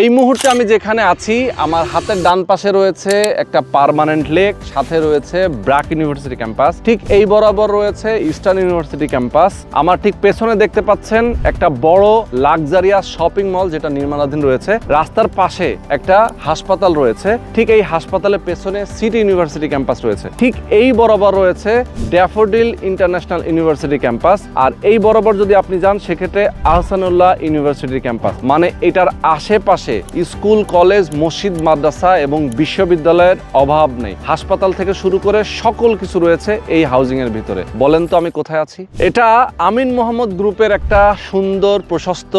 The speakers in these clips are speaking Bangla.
এই মুহূর্তে আমি যেখানে আছি, আমার হাতের ডান পাশে রয়েছে একটা পার্মানেন্ট লেক সাথে রয়েছে ব্র্যাক ইউনিভার্সিটি ক্যাম্পাস ঠিক এই বরাবর রয়েছে ইস্টার্ন ইউনিভার্সিটি ক্যাম্পাস আমার ঠিক পেছনে দেখতে পাচ্ছেন একটা বড় লাক্সারিয়াস শপিং মল যেটা নির্মাণাধীন রয়েছে। রাস্তার পাশে একটা হাসপাতাল রয়েছে। ঠিক এই হাসপাতালের পেছনে সিটি ইউনিভার্সিটি ক্যাম্পাস রয়েছে। ঠিক এই বরাবর রয়েছে ড্যাফোডিল ইন্টারন্যাশনাল ইউনিভার্সিটি ক্যাম্পাস আর এই বরাবর যদি আপনি যান, সেক্ষেত্রে আহসানুল্লাহ ইউনিভার্সিটি ক্যাম্পাস মানে এটার আশেপাশে স্কুল, কলেজ, মসজিদ, মাদ্রাসা এবং বিশ্ববিদ্যালয়ের অভাব নেই। হাসপাতাল থেকে শুরু করে সকল কিছু রয়েছে এই হাউজিং এর ভিতরে। বলেন তো আমি কোথায় আছি? এটা আমিন মোহাম্মদ গ্রুপের একটা সুন্দর, প্রশস্ত,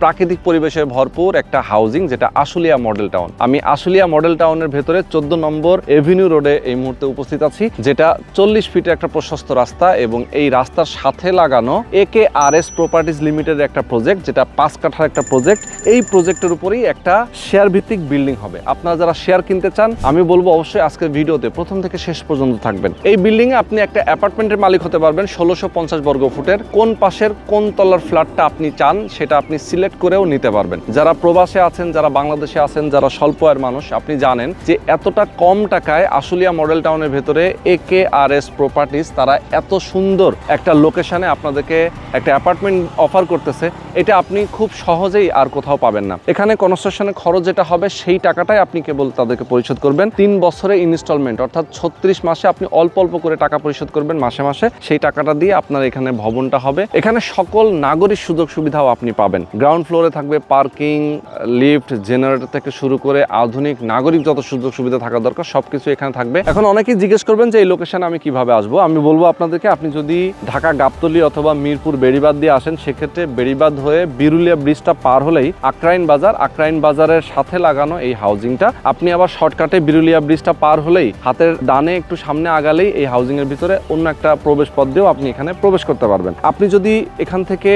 প্রাকৃতিক পরিবেশে ভরপুর একটা হাউজিং, যেটা আশুলিয়া মডেল টাউন। আমি আশুলিয়া মডেল টাউনের ভেতরে চোদ্দ নম্বর এভিনিউ রোডে এই মুহূর্তে উপস্থিত আছি, যেটা চল্লিশ ফিটের একটা প্রশস্ত রাস্তা এবং এই রাস্তার সাথে লাগানো এ কে আর এস প্রপার্টিজ লিমিটেডের একটা প্রজেক্ট, যেটা পাঁচ কাঠার একটা প্রজেক্ট। এই প্রজেক্টের উপরেই একটা শেয়ার ভিত্তিক বিল্ডিং হবে। আপনারা যারা শেয়ার কিনতে চান, আমি বলব অবশ্যই আজকের ভিডিওতে প্রথম থেকে শেষ পর্যন্ত থাকবেন। এই বিল্ডিং এ আপনি একটা অ্যাপার্টমেন্টের মালিক হতে পারবেন, ষোলোশো পঞ্চাশ বর্গ ফুটের। কোন পাশের, কোন তলার ফ্ল্যাটটা আপনি চান, সেটা আপনি সিলেক্ট করেও নিতে পারবেন। যারা প্রবাসে আছেন, যারা বাংলাদেশে আছেন, যারা স্বল্প আয়ের মানুষ, আপনি জানেন যে এতটা কম টাকায় আশুলিয়া মডেল টাউনের ভেতরে এ কে আর এস প্রপার্টিজ তারা এত সুন্দর একটা লোকেশনে আপনাদেরকে একটা অ্যাপার্টমেন্ট অফার করতেছে। এটা আপনি খুব সহজেই আর কোথাও পাবেন না। এখানে কনস্ট্রাকশনের খরচ যেটা হবে, সেই টাকাটাই আপনি কেবল তাদেরকে পরিশোধ করবেন। তিন বছরে ইনস্টলমেন্ট অর্থাৎ ছত্রিশ মাসে আপনি অল্প অল্প করে টাকা পরিশোধ করবেন মাসে মাসে। সেই টাকাটা দিয়ে আপনার এখানে ভবনটা হবে। এখানে সকল নাগরিক সুযোগ সুবিধাও আপনি পাবেন। গ্রাউন্ড ফ্লোরে থাকবে পার্কিং লিফট জেনারেটর থেকে শুরু করে আধুনিক নাগরিক যত সুযোগ সুবিধা থাকা দরকার, সবকিছু এখানে থাকবে। এখন অনেকেই জিজ্ঞেস করবেন যে, এই লোকেশনে আমি কীভাবে আসব? আমি বলব আপনাদেরকে, আপনি যদি ঢাকা, গাবতলি অথবা মিরপুর বেড়িবাদ দিয়ে আসেন, সেক্ষেত্রে বেড়িবাদ হয়ে বিরুলিয়া ব্রিজটা পার হলেই আক্রাইন বাজার, আক্রাইন বাজারের সাথে লাগানো এই হাউজিংটা আপনি আবার শর্টকাটে বিরুলিয়া ব্রিজটা পার হলেই হাতের ডানে একটু সামনে আগালেই এই হাউজিং এর ভিতরে অন্য একটা প্রবেশ পথ দিয়েও আপনি এখানে প্রবেশ করতে পারবেন। আপনি যদি এখান থেকে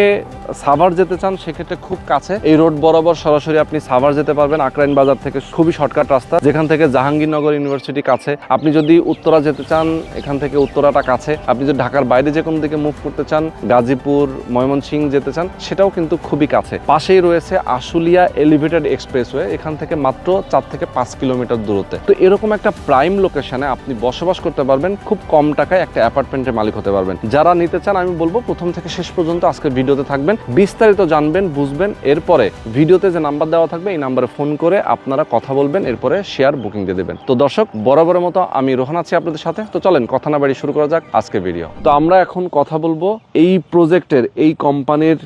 সাভার যেতে চান, সেক্ষেত্রে খুব কাছে। এই রোড বরাবর সরাসরি আপনি সাভার যেতে পারবেন, আকরাইন বাজার থেকে খুবই শর্টকাট রাস্তা। যেখান থেকে জাহাঙ্গীরনগর ইউনিভার্সিটি কাছে। আপনি যদি উত্তরা যেতে চান, এখান থেকে উত্তরাটা কাছে। আপনি যদি ঢাকার বাইরে যে কোনো দিকে মুভ করতে চান, গাজীপুর, ময়মনসিংহ যেতে চান, সেটাও কিন্তু খুবই কাছে। পাশেই রয়েছে আশুলিয়া এলিভেটেড এক্সপ্রেসওয়ে এখান থেকে মাত্র চার থেকে পাঁচ কিলোমিটার দূরত্বে। তো এরকম একটা প্রাইম লোকেশনে আপনি বসবাস করতে পারবেন খুব কম টাকায় একটা অ্যাপার্টমেন্টের মালিক হতে পারবেন। যারা নিতে চান আমি বলব প্রথম থেকে শেষ পর্যন্ত আজকে ভিডিওতে থাকবেন। বিস্তারিত জানবেন বুঝবেন এরপরে ভিডিওতে যে নাম্বার দেওয়া থাকবে এই নাম্বারে ফোন করে আপনারা কথা বলবেন এরপরে শেয়ার বুকিং দিয়ে দেবেন। তো দর্শক বরাবরের মতো আমি রোহান আছি আপনাদের সাথে। তো চলেন কথা না বাড়ি শুরু করা যাক আজকে ভিডিও তো আমরা এখন কথা বলব এই প্রজেক্টের এই কোম্পানির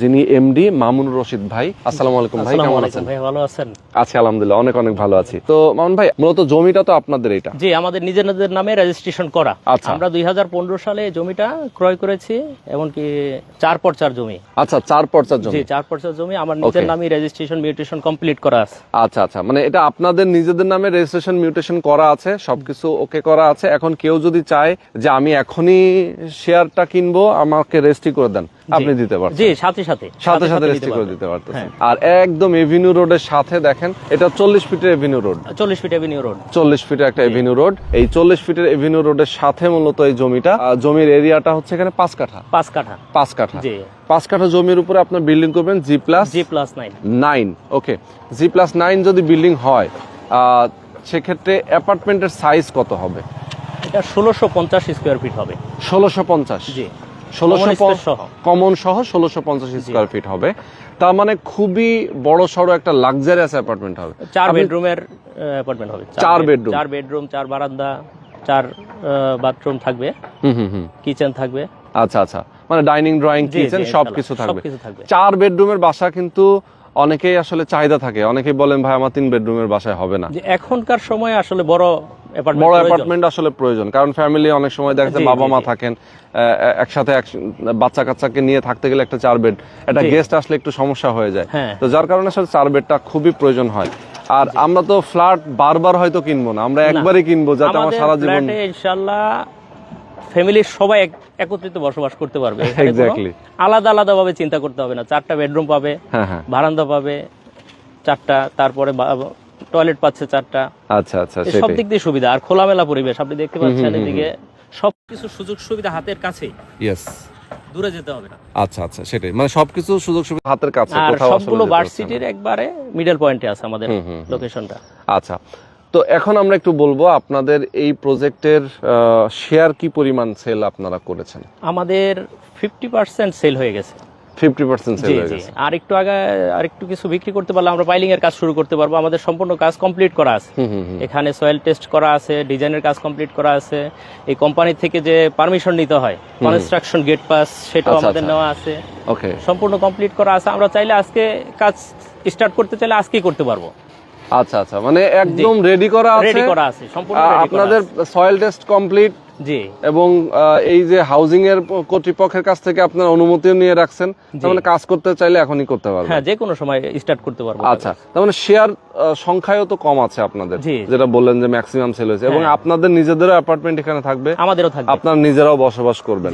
যিনি এমডি মামুন রশিদ ভাই। আসসালামু আলাইকুম ভাই কেমন আছেন? ভাই ভালো আছেন? আছি আলহামদুলিল্লাহ অনেক অনেক ভালো আছি। তো মামুন ভাই মূলত জমিটা তো আপনাদের এটা? জি আমাদের নিজের নিজের নামে রেজিস্ট্রেশন করা। আচ্ছা। আমরা দুই সালে জমিটা ক্রয় করেছি এমনকি চার পর্চার জমি। আচ্ছা চার পর্চার জমি। জি চার পর্চার জমি আমার নিজের নামে রেজিস্ট্রেশন মিউটেশন কমপ্লিট করা আছে। আচ্ছা আচ্ছা মানে এটা আপনাদের নিজেদের নামে রেজিস্ট্রেশন মিউটেশন করা আছে সবকিছু ওকে করা আছে। এখন কেউ যদি চায় যে আমি এখনই শেয়ারটা কিনবো আমাকে রেজিস্ট্রি করে দেন। আপনি দিতে পারছেন জি সাথে সাথে। সাথে সাথে রেজিস্ট্রি করে দিতে পারতেছেন। হ্যাঁ। আর একদম এভিনিউ রোডের সাথে দেখেন এটা চল্লিশ ফিটের এভিনিউ রোড চল্লিশ ফিট এভিনিউ রোড চল্লিশ ফিটের একটা এভিনিউ রোড এই চল্লিশ ফিটের এভিনিউ রোডের সাথে মূলত এই জমিটা জমির এরিয়াটা হচ্ছে এখানে পাঁচ কাঠা। পাঁচ কাঠা। পাঁচ কাঠা। জি। পাঁচ কাঠা জমির উপরে আপনার বিল্ডিং করবেন G plus G plus nine nine okay G plus nine যদি বিল্ডিং হয় সেক্ষেত্রে অ্যাপার্টমেন্টের সাইজ কত হবে? এটা ষোলোশো পঞ্চাশ স্কোয়ার ফিট হবে। ষোলোশো পঞ্চাশ। জি। ষোলোশো। কমন সহ। ষোলোশো পঞ্চাশ স্কোয়ার ফিট হবে। তার মানে খুবই বড় সড়ো একটা লাক্সারিয়াস অ্যাপার্টমেন্ট হবে। চার বেডরুমের অ্যাপার্টমেন্ট হবে। চার bedroom। চার বেডরুম চার বারান্দা চার বাথরুম থাকবে। হুম হুম হুম। কিচেন থাকবে। আচ্ছা আচ্ছা। মানে ডাইনিং ড্রয়িং কিচেন সবকিছু থাকবে। চার বেডরুমের বাসা কিন্তু অনেকেই আসলে চাহিদা থাকে। অনেকেই বলেন ভাই আমার তিন বেডরুমের বাসায় হবে না। যে এখনকার সময় আসলে বড় বড় অ্যাপার্টমেন্ট আসলে প্রয়োজন কারণ ফ্যামিলি অনেক সময় দেখা যায় বাবা মা থাকেন একসাথে বাচ্চা কাচ্চাকে নিয়ে থাকতে গেলে একটা চার বেড একটা গেস্ট আসলে একটু সমস্যা হয়ে যায়। হ্যাঁ। তো যার কারণে আসলে চার বেডটা খুবই প্রয়োজন হয়। আর আমরা তো ফ্ল্যাট বারবার হয়তো কিনবো না আমরা একবারই কিনবো যাতে আমার সারা জীবন ইনশাআল্লাহ ফ্যামিলির সবাই একত্রিত বসবাস করতে পারবে আলাদা আলাদা ভাবে চিন্তা করতে হবে না। চারটা বেডরুম পাবে হ্যাঁ হ্যাঁ। বারান্দা পাবে চারটা তারপরে টয়লেট পাচ্ছে চারটা। আচ্ছা আচ্ছা সব দিক দিয়ে সুবিধা। আর খোলামেলা পরিবেশ আপনি দেখতে পাচ্ছেন এদিকে। সবকিছু সুযোগ সুবিধা হাতের কাছে ইয়েস দূরে যেতে হবে না। আচ্ছা আচ্ছা সেটাই। মানে সবকিছু সুযোগ সুবিধা হাতের কাছে আর সবগুলো ভার্সিটির একবারে মিডল পয়েন্টে আছে আমাদের। লোকেশনটা আচ্ছা তো এখন আমরা একটু বলব আপনাদের এই প্রজেক্টের শেয়ার কি পরিমাণ সেল আপনারা করেছেন? আমাদের ফিফটি পার্সেন্ট সেল হয়ে গেছে। আর একটু আগে আর একটু কিছু বিক্রি করতে পারলে আমরা পাইলিং এর কাজ শুরু করতে পারব। আমাদের সম্পূর্ণ কাজ কমপ্লিট করা আছে। এখানে সয়েল টেস্ট করা আছে ডিজাইনের কাজ কমপ্লিট করা আছে। এই কোম্পানি থেকে যে পারমিশন নিতে হয় কনস্ট্রাকশন গেট পাস সেটাও আচ্ছা, আমাদের আচ্ছা। নেওয়া আছে। সম্পূর্ণ কমপ্লিট করা আছে। আমরা চাইলে আজকে কাজ স্টার্ট করতে চাইলে আজকেই করতে পারব। আচ্ছা আচ্ছা মানে একদম রেডি করা আছে। রেডি করা আছে সম্পূর্ণ আপনাদের। সয়েল টেস্ট কমপ্লিট জি। এবং এই যে হাউজিং এর কর্তৃপক্ষের কাছ থেকে আপনার অনুমতিও নিয়ে রাখছেন মানে কাজ করতে চাইলে এখনই করতে পারবেন। হ্যাঁ যে কোনো সময় স্টার্ট করতে পারব আচ্ছা তার মানে শেয়ার সংখ্যাও তো কম আছে আপনাদের যেটা বললেন যে ম্যাক্সিমাম সেল হয়েছে। এবং হ্যাঁ। আপনাদের নিজেদেরও অ্যাপার্টমেন্ট এখানে থাকবে। আমাদেরও থাকবে। আপনার নিজেরাও বসবাস করবেন।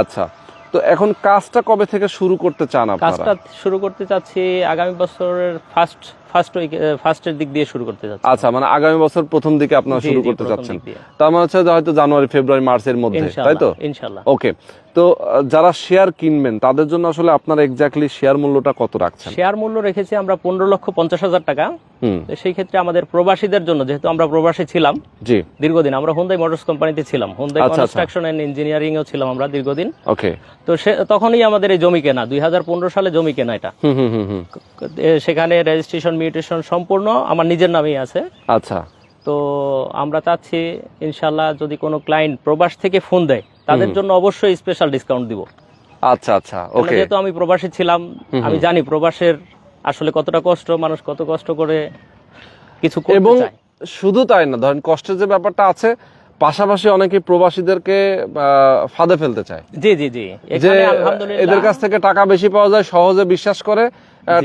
আচ্ছা তো এখন কাজটা কবে থেকে শুরু করতে চান আপনারা? কাজটা শুরু করতে চাচ্ছি আগামী বছরের ফার্স্ট ফার্স্ট ফার্স্টের দিক দিয়ে শুরু করতে যাচ্ছি। আচ্ছা মানে আগামী বছর প্রথম দিকে আপনারা শুরু করতে যাচ্ছেন। তার মানে হচ্ছে হয়তো জানুয়ারি ফেব্রুয়ারি মার্চের মধ্যে তাই তো? ইনশাআল্লাহ ওকে। তো যারা শেয়ার কিনবেন তাদের জন্য আসলে আপনার এক্স্যাক্টলি শেয়ার মূল্যটা কত রাখছেন? শেয়ার মূল্য রেখেছি আমরা পনেরো লক্ষ পঞ্চাশ হাজার টাকা। হুম। সেই ক্ষেত্রে আমাদের প্রবাসীদের জন্য যেহেতু আমরা প্রবাসী ছিলাম জি। দীর্ঘদিন আমরা হুন্দাই মোটরস কোম্পানিতে ছিলাম। হুন্দাই। কনস্ট্রাকশন এন্ড ইঞ্জিনিয়ারিং এও ছিলাম আমরা দীর্ঘদিন। ওকে তো সে তখনই আমাদের এই জমি কেনা দুই হাজার পনেরো সালে জমি কেনা এটা। হুম হুম হুম হুম। সেখানে রেজিস্ট্রেশন মিউটেশন সম্পূর্ণ আমার নিজের নামেই আছে। আচ্ছা। তো আমরা চাচ্ছি ইনশাল্লাহ যদি কোনো ক্লায়েন্ট প্রবাস থেকে ফোন দেয় তাদের জন্য অবশ্যই স্পেশাল ডিসকাউন্ট দিব। আচ্ছা আচ্ছা ওকে যেহেতু আমি প্রবাসী ছিলাম আমি জানি প্রবাসের আসলে কতটা কষ্ট মানুষ কত কষ্ট করে কিছু করতে এবং শুধু তাই না ধরেন কষ্টের যে ব্যাপারটা আছে পাশাপাশি অনেকে প্রবাসীদেরকে ফাঁদে ফেলতে চায়। জি জি জি। এখানে আলহামদুলিল্লাহ। এদের কাছ থেকে টাকা বেশি পাওয়া যায় সহজে বিশ্বাস করে।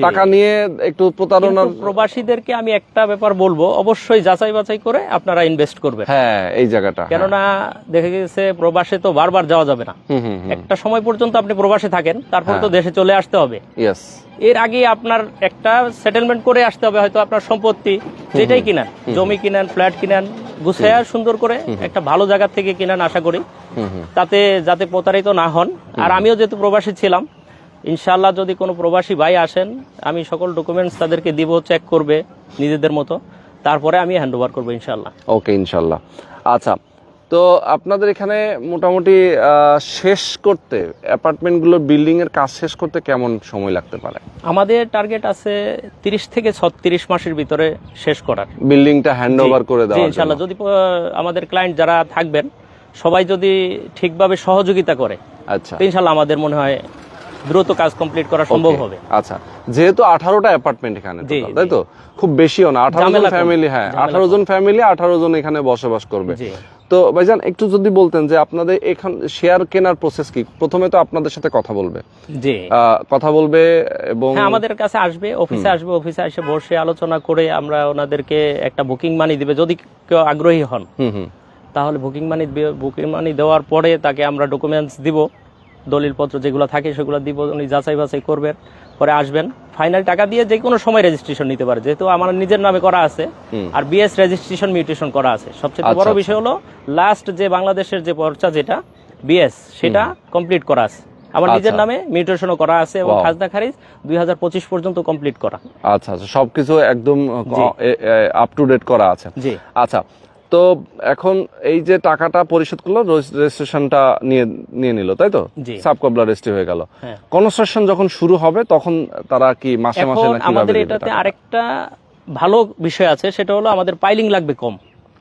টাকা নিয়ে একটু প্রতারণার কিন্তু প্রবাসীদেরকে আমি একটা ব্যাপার বলব অবশ্যই যাচাই বাছাই করে আপনারা ইনভেস্ট করবেন। হ্যাঁ এই জায়গাটা হ্যাঁ। কেননা দেখা গেছে প্রবাসে তো বারবার যাওয়া যাবে না। একটা সময় পর্যন্ত আপনি প্রবাসে থাকেন তারপর তো হ্যাঁ। দেশে চলে আসতে হবে। ইয়েস এর আগে আপনার একটা সেটেলমেন্ট করে আসতে হবে হয়তো আপনার সম্পত্তি যেটাই কিনেন জমি কিনেন ফ্ল্যাট কিনেন গুছায়া সুন্দর করে একটা ভালো জায়গা থেকে কিনেন আশা করি। তাতে যাতে প্রতারিত না হন। আর আমিও যেহেতু প্রবাসী ছিলাম ইনশাল্লাহ যদি কোনো প্রবাসী ভাই আসেন আমি সকল ডকুমেন্টস তাদেরকে দিব চেক করবে নিজেদের মতো। তারপরে আমি হ্যান্ড ওভার করব ইনশাল্লাহ ওকে ইনশাল্লাহ আচ্ছা তো আপনাদের এখানে মোটামুটি শেষ করতে অ্যাপার্টমেন্টগুলোর বিল্ডিং এর কাজ শেষ করতে কেমন সময় লাগতে পারে? আমাদের টার্গেট আছে তিরিশ থেকে ছত্রিশ মাসের ভিতরে শেষ করার। বিল্ডিংটা হ্যান্ড ওভার করে দেওয়া ইনশাল্লাহ যদি আমাদের ক্লায়েন্ট যারা থাকবেন সবাই যদি ঠিকভাবে সহযোগিতা করে আচ্ছা। তো ইনশাল্লাহ আমাদের মনে হয় দ্রুত কাজ কমপ্লিট করা সম্ভব হবে। আচ্ছা যেহেতু আঠারোটা অ্যাপার্টমেন্ট এখানে তাই। তো? খুব বেশিও না আঠারো জন ফ্যামিলি হ্যাঁ আঠারো জন ফ্যামিলি আঠারো জন এখানে বসবাস করবে। তো ভাইজান একটু যদি বলতেন যে আপনাদের এখান শেয়ার কেনার প্রসেস কি? প্রথমে তো আপনাদের সাথে কথা বলবে। জি। কথা বলবে এবং হ্যাঁ আমাদের কাছে আসবে অফিসে আসবে অফিসে এসে বসে আলোচনা করে আমরা ওনাদেরকে একটা বুকিং মানি দিবে। যদি কেউ আগ্রহী হন হুম হুম। তাহলে বুকিং মানি বুকিং মানি দেওয়ার পরে তাকে আমরা ডকুমেন্টস দিব। দলিলপত্র যেগুলো থাকে সেগুলো দিব উনি যাচাই বাছাই করবেন পরে আসবেন। ফাইনাল টাকা দিয়ে যে কোনো সময় রেজিস্ট্রেশন নিতে পারে যেহেতু আমার নিজের নামে করা আছে আর বিএস রেজিস্ট্রেশন মিউটেশন করা আছে। সবচেয়ে আচ্ছা, বড় আচ্ছা। বিষয় হলো লাস্ট যে বাংলাদেশের যে পর্চা যেটা বিএস সেটা কমপ্লিট করা আছে। আমার নিজের আচ্ছা। নামে মিউটেশনও করা আছে এবং খাজনা খারিজ দুই হাজার পঁচিশ পর্যন্ত কমপ্লিট করা। আচ্ছা আচ্ছা। সবকিছু একদম আপ টু ডেট করা আছে। জি। আচ্ছা তো এখন এই যে টাকাটা পরিশোধ করল রেজিস্ট্রেশনটা নিয়ে নিয়ে নিল তাই তো? জি। সাবকবলা রেজিস্ট্রি হয়ে গেল। হ্যাঁ। কনস্ট্রাকশন যখন শুরু হবে তখন তারা কি মাসে মাসে আমাদের এটাতে আরেকটা ভালো বিষয় আছে সেটা হলো আমাদের পাইলিং লাগবে কম।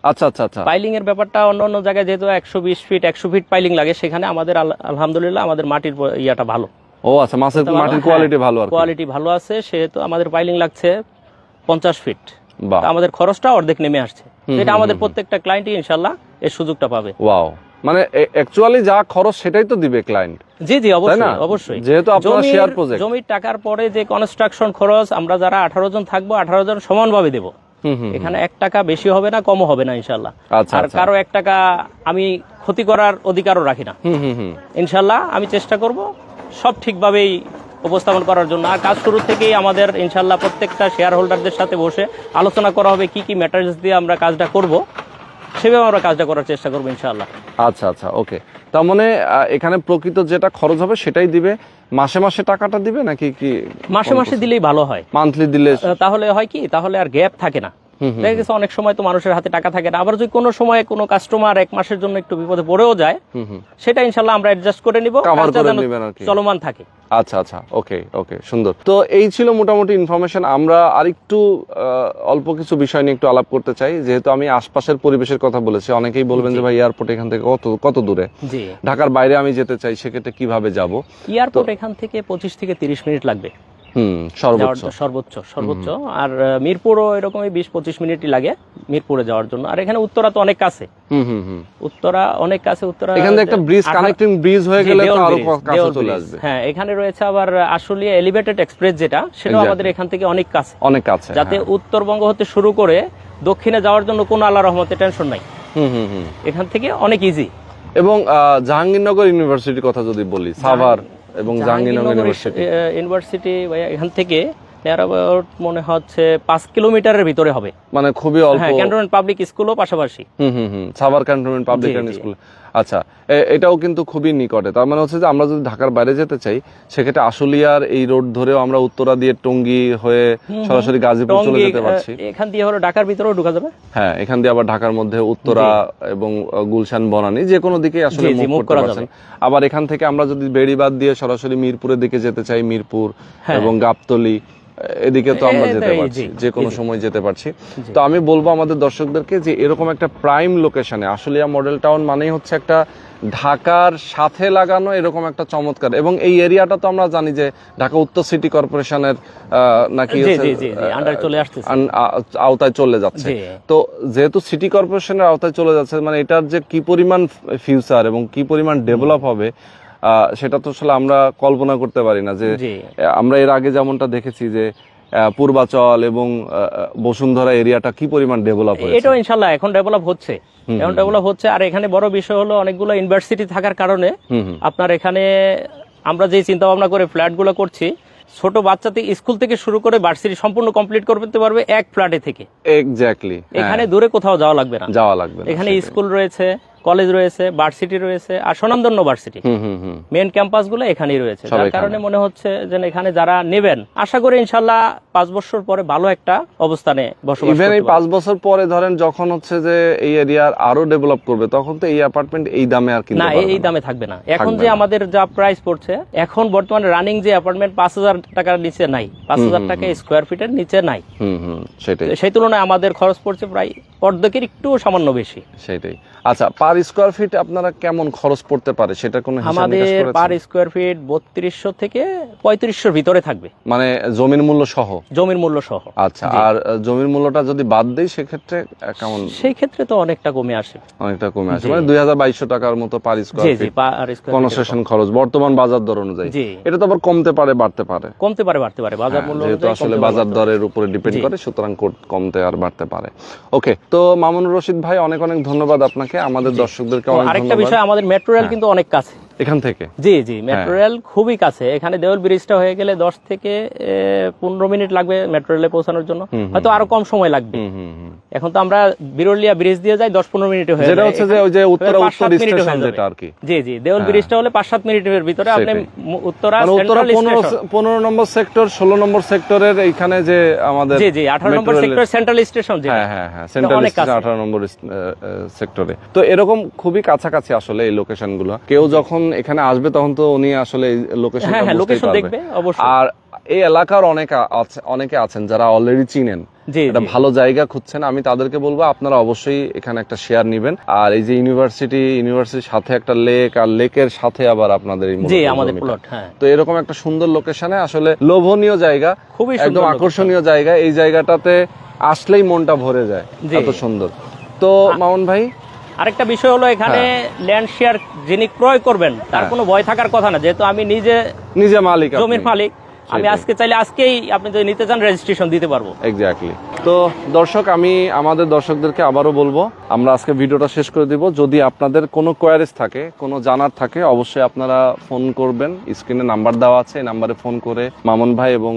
আচ্ছা আচ্ছা আচ্ছা। পাইলিং এর ব্যাপারটা অন্য অন্য জায়গায় যেহেতু একশো বিশ ফিট একশো ফিট পাইলিং লাগে সেখানে আমাদের আলহামদুলিল্লাহ আমাদের মাটির ইয়াটা ভালো। ও আচ্ছা মাছের মাটির কোয়ালিটি ভালো আর কোয়ালিটি ভালো আছে সেহেতু আমাদের পাইলিং লাগছে পঞ্চাশ ফিট আমাদের খরচটা অর্ধেক নেমে আসছে। এটা আমাদের প্রত্যেকটা ক্লায়েন্টই ইনশাল্লাহ এর সুযোগটা পাবে। ওয়াও মানে অ্যাকচুয়ালি যা খরচ সেটাই তো দিবে ক্লায়েন্ট জি জি অবশ্যই অবশ্যই। যেহেতু আপনারা share project। জমির টাকার পরে যে কনস্ট্রাকশন খরচ আমরা যারা আঠারো জন থাকব আঠারো জন সমানভাবে দেবো। এখানে এক টাকা বেশি হবে না কমও হবে না ইনশাল্লাহ আচ্ছা, আর আচ্ছা। কারও এক টাকা আমি ক্ষতি করার অধিকারও রাখি না। হুম হুম হুম। ইনশাল্লাহ আমি চেষ্টা করব সব ঠিকভাবেই উপস্থাপন করার জন্য। আর কাজ শুরু থেকেই আমাদের ইনশাল্লাহ প্রত্যেকটা শেয়ার হোল্ডারদের সাথে বসে আলোচনা করা হবে কি কি ম্যাটার্স দিয়ে আমরা কাজটা করব। সেভাবে আমরা কাজটা করার চেষ্টা করব ইনশাল্লাহ আচ্ছা আচ্ছা ওকে। তার মানে এখানে প্রকৃত যেটা খরচ হবে সেটাই দিবে। মাসে মাসে টাকাটা দিবে নাকি কি মাসে মাসে দিলেই ভালো হয়। মান্থলি দিলে তাহলে হয় কি তাহলে আর গ্যাপ থাকে না। দেখা গেছে অনেক সময় তো মানুষের হাতে টাকা থাকে না। আবার যদি কোনো সময় কোনো কাস্টমার এক মাসের জন্য একটু বিপদে পড়েও যায় সেটা ইনশাল্লাহ আমরা অ্যাডজাস্ট করে নিব। চলমান থাকে। আচ্ছা আচ্ছা ওকে ওকে সুন্দর। তো এই ছিল মোটামুটি ইনফরমেশন আমরা আরেকটু অল্প কিছু বিষয় নিয়ে একটু আলাপ করতে চাই। যেহেতু আমি আশপাশের পরিবেশের কথা বলেছি অনেকেই বলবেন যে ভাই এয়ারপোর্ট এখান থেকে কত কত দূরে? ঢাকার বাইরে আমি যেতে চাই সেক্ষেত্রে কীভাবে যাব? এয়ারপোর্ট এখান থেকে পঁচিশ থেকে তিরিশ মিনিট লাগবে। সর্বোচ্চ। সর্বোচ্চ আর মিরপুরও এরকমই বিশ পঁচিশ মিনিটই লাগে মিরপুরে যাওয়ার জন্য। আর এখানে উত্তরা তো অনেক কাছে। উত্তরা অনেক কাছে উত্তরা এখান একটা ব্রিজ কানেক্টিং ব্রিজ হয়ে গেলে তো আরও কাছে চলে আসবে। হ্যাঁ এখানে রয়েছে আবার আশুলিয়া এলিভেটেড এক্সপ্রেস যেটা সেটাও আমাদের এখান থেকে অনেক কাছে। অনেক কাছে যাতে হ্যাঁ। উত্তরবঙ্গ হতে শুরু করে দক্ষিণে যাওয়ার জন্য কোনো আল্লাহ রহমতে টেনশন নাই। হুম হুম হুম। এখান থেকে অনেক ইজি এবং জাহাঙ্গীরনগর ইউনিভার্সিটির কথা যদি বলি সাভার এবং জাহাঙ্গীরনগর ইউনিভার্সিটি। ইউনিভার্সিটি এখান থেকে মনে হচ্ছে পাঁচ কিলোমিটারের ভিতরে হবে। মানে খুবই অল্প হ্যাঁ ক্যান্টনমেন্ট পাবলিক স্কুলও পাশাপাশি। হুম হুম হুম সাভার ক্যান্টনমেন্ট পাবলিক। স্কুল আচ্ছা এটাও কিন্তু খুবই নিকটে। তার মানে হচ্ছে যে আমরা যদি ঢাকার বাইরে যেতে চাই সেক্ষেত্রে আশুলিয়ার এই রোড ধরেও আমরা উত্তরা দিয়ে টঙ্গী হয়ে সরাসরি গাজীপুর চলে যেতে পারছি। এখান দিয়ে হলো ঢাকার ভিতরেও ঢোকা যাবে? হ্যাঁ এখান দিয়ে আবার ঢাকার মধ্যে উত্তরা এবং গুলশান বনানী যে কোনো দিকে আসলে মুভ করতে পারছেন। আবার এখান থেকে আমরা যদি বেড়িবাদ দিয়ে সরাসরি মিরপুরের দিকে যেতে চাই মিরপুর হ্যাঁ। এবং গাবতলি এদিকে তো আমরা যেতে পারছি যে কোনো। সময় যেতে পারছি। তো আমি বলব আমাদের দর্শকদেরকে যে এরকম একটা প্রাইম লোকেশনে আশুলিয়া মডেল টাউন মানেই হচ্ছে একটা ঢাকার সাথে লাগানো এরকম একটা চমৎকার। এবং এই এরিয়াটা তো আমরা জানি যে ঢাকা উত্তর সিটি কর্পোরেশনের নাকি আওতায় চলে যাচ্ছে। তো যেহেতু সিটি কর্পোরেশনের আওতায় চলে যাচ্ছে মানে এটার যে কি পরিমাণ ফিউচার এবং কি পরিমাণ ডেভেলপ হবে সেটা তো আসলে আমরা কল্পনা করতে পারি না যে আমরা এর আগে যেমনটা দেখেছি যে পূর্বাচল এবং বসুন্ধরা এরিয়াটা কি পরিমাণ ডেভেলপ হয়েছে? এটাও ইনশাল্লাহ এখন ডেভেলপ হচ্ছে। এখন ডেভেলপ হচ্ছে। আর এখানে বড় বিষয় হলো অনেকগুলো ইউনিভার্সিটি থাকার কারণে আপনার এখানে আমরা যে চিন্তা ভাবনা করে ফ্ল্যাটগুলো করছি ছোট বাচ্চা থেকে স্কুল থেকে শুরু করে ভার্সিটি সম্পূর্ণ কমপ্লিট করতে পারবে এক ফ্ল্যাটে থেকে। এক্স্যাক্টলি এখানে দূরে কোথাও যাওয়া লাগবে না। যাওয়া লাগবে এখানে স্কুল রয়েছে কলেজ রয়েছে ভার্সিটি রয়েছে আর স্বনামধন্য ভার্সিটি মেন ক্যাম্পাসগুলো এখানেই রয়েছে। যার কারণে মনে হচ্ছে যে এখানে যারা নেবেন আশা করি ইনশাল্লাহ পাঁচ বছর পরে ভালো একটা অবস্থানে বসবাস ইভেন এই পাঁচ বছর পরে ধরেন যখন হচ্ছে যে এই এরিয়ার আরও ডেভেলপ করবে তখন তো এই অ্যাপার্টমেন্ট এই দামে আর কিনতে না এই দামে থাকবে না। এখন যে আমাদের যা প্রাইস পড়ছে এখন বর্তমানে রানিং যে অ্যাপার্টমেন্ট পাঁচ হাজার টাকার নিচে নাই পাঁচ হাজার টাকা স্কোয়ার ফিটের নিচে নাই। সেটাই। সেই তুলনায় আমাদের খরচ পড়ছে প্রায় অর্ধেকের একটু সামান্য বেশি। সেটাই। আচ্ছা পার স্কোয়ার ফিট আপনারা কেমন খরচ পড়তে পারে? সেটা কোনো হিসাব আমাদের? পার স্কোয়ার ফিট বত্রিশশো থেকে পঁয়ত্রিশশোর ভিতরে থাকবে। মানে জমির মূল্য সহ? জমির মূল্য সহ। আচ্ছা আর জমির মূল্যটা যদি বাদ দেই সেক্ষেত্রে কেমন? সেই ক্ষেত্রে তো অনেকটা কমে আসে। অনেকটা কমে আসে। মানে দুই হাজার বাইশশো টাকার মতো পার স্কোয়ার ফিট কনস্ট্রাকশন খরচ বর্তমান বাজার দর অনুযায়ী। এটা তো আবার কমতে পারে বাড়তে পারে। কমতে পারে বাড়তে পারে। বাজার হ্যাঁ, মূল্য যেহেতু আসলে বাজার দরের উপরে ডিপেন্ড করে সুতরাং কমতে আর বাড়তে পারে। ওকে তো মামুনুর রশিদ ভাই অনেক অনেক ধন্যবাদ আপনাকে। আমাদের দর্শকদেরকে আরেকটা বিষয় আমাদের মেট্রো রেল কিন্তু অনেক কাছে। এখান থেকে? জি জি হ্যাঁ। মেট্রো রেল খুবই কাছে। এখানে দেওয়াল ব্রিজটা হয়ে গেলে দশ থেকে পনেরো মিনিট লাগবে মেট্রো রেলে পৌঁছানোর জন্য। হয়তো আরও কম সময় লাগবে। এখন তো আমরা বিরলিয়া ব্রিজ দিয়ে যাই দশ পনেরো মিনিটে হয়ে যেটা হচ্ছে যে ওই যে উত্তরা উত্তর স্টেশন যেটা আর কি। জি জি দেওয়াল ব্রিজটা হলে পাঁচ সাত মিনিটের ভিতরে আপনি উত্তরা মানে উত্তরা পনেরো নম্বর সেক্টর ষোলো নম্বর সেক্টরের এইখানে যে আমাদের জি জি আঠারো নম্বর সেক্টর সেন্ট্রাল স্টেশন হ্যাঁ হ্যাঁ হ্যাঁ সেন্ট্রাল অনেক কাছে। আঠারো নম্বর সেক্টরে তো এরকম খুবই কাছাকাছি আসলে এই লোকেশনগুলো কেউ যখন এখানে আসবে তখন তো উনি আসলে লোকেশন হ্যাঁ হ্যাঁ লোকেশন দেখবে অবশ্যই। আর এই এলাকার অনেক অনেকে আছেন যারা অলরেডি চিনেন। একটা ভালো জায়গা খুঁজছেন আমি তাদেরকে বলব আপনারা অবশ্যই এখানে একটা শেয়ার নেবেন। আর এই যে ইউনিভার্সিটি ইউনিভার্সিটির সাথে একটা লেক আর লেকের সাথে আবার আপনাদের জি আমাদের প্লট হ্যাঁ। তো এরকম একটা সুন্দর লোকেশনে আসলে লোভনীয় জায়গা খুবই একদম আকর্ষণীয় জায়গা। এই জায়গাটাতে আসলেই মনটা ভরে যায়। এত সুন্দর। তো মামুন ভাই আরেকটা বিষয় হলো এখানে ল্যান্ড শেয়ার যিনি ক্রয় করবেন তার হ্যাঁ। কোনো ভয় থাকার কথা না যেহেতু আমি নিজে নিজে মালিক। জমির মালিক আমি আজকে চাইলে আজকেই আপনি যদি নিতে চান রেজিস্ট্রেশন দিতে পারব। এক্স্যাক্টলি তো দর্শক আমি আমাদের দর্শকদেরকে আবারও বলব আমরা আজকে ভিডিওটা শেষ করে দিব। যদি আপনাদের কোনো কোয়ারিজ থাকে কোনো জানার থাকে অবশ্যই আপনারা ফোন করবেন। স্ক্রিনে নাম্বার দেওয়া আছে এই নাম্বারে ফোন করে মামুন ভাই এবং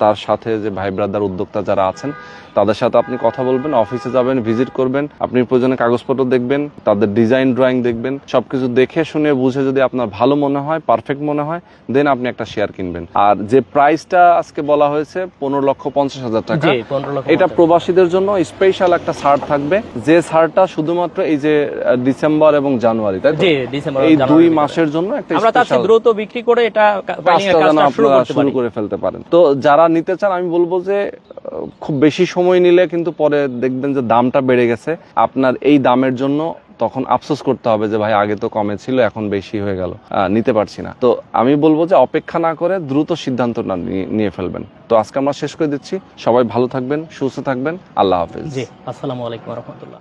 তার সাথে যে ভাই ব্রাদার উদ্যোক্তা যারা আছেন তাদের সাথে আপনি কথা বলবেন অফিসে যাবেন ভিজিট করবেন আপনি প্রয়োজনে কাগজপত্র দেখবেন তাদের ডিজাইন ড্রয়িং দেখবেন সবকিছু দেখে শুনে বুঝে যদি আপনার ভালো মনে হয় পারফেক্ট মনে হয় দেন আপনি একটা শেয়ার কিনবেন। আর যে প্রাইসটা আজকে বলা হয়েছে পনেরো লক্ষ পঞ্চাশ হাজার টাকা। এটা প্রবাসীদের জন্য স্পেশাল একটা ছাড় থাকবে। যে ছাড়টা শুধুমাত্র এই যে ডিসেম্বর এবং জানুয়ারি তাই এই দুই মাসের জন্য একটা দ্রুত বিক্রি করে এটা আপনারা শুরু করে ফেলতে পারেন। তো যারা নিতে চান আমি বলব যে খুব বেশি সময় নিলে কিন্তু পরে দেখবেন যে দামটা বেড়ে গেছে। আপনার এই দামের জন্য তখন আফসোস করতে হবে যে ভাই, আগে তো কমে ছিল, এখন বেশি হয়ে গেল। নিতে পারছি না। তো আমি বলব যে অপেক্ষা না করে দ্রুত সিদ্ধান্ত না নিয়ে ফেলবেন। তো আজকে আমরা শেষ করে দিচ্ছি। সবাই ভালো থাকবেন, সুস্থ থাকবেন। আল্লাহ হাফিজ। জি, আসসালামু আলাইকুম রহমতুল্লাহ।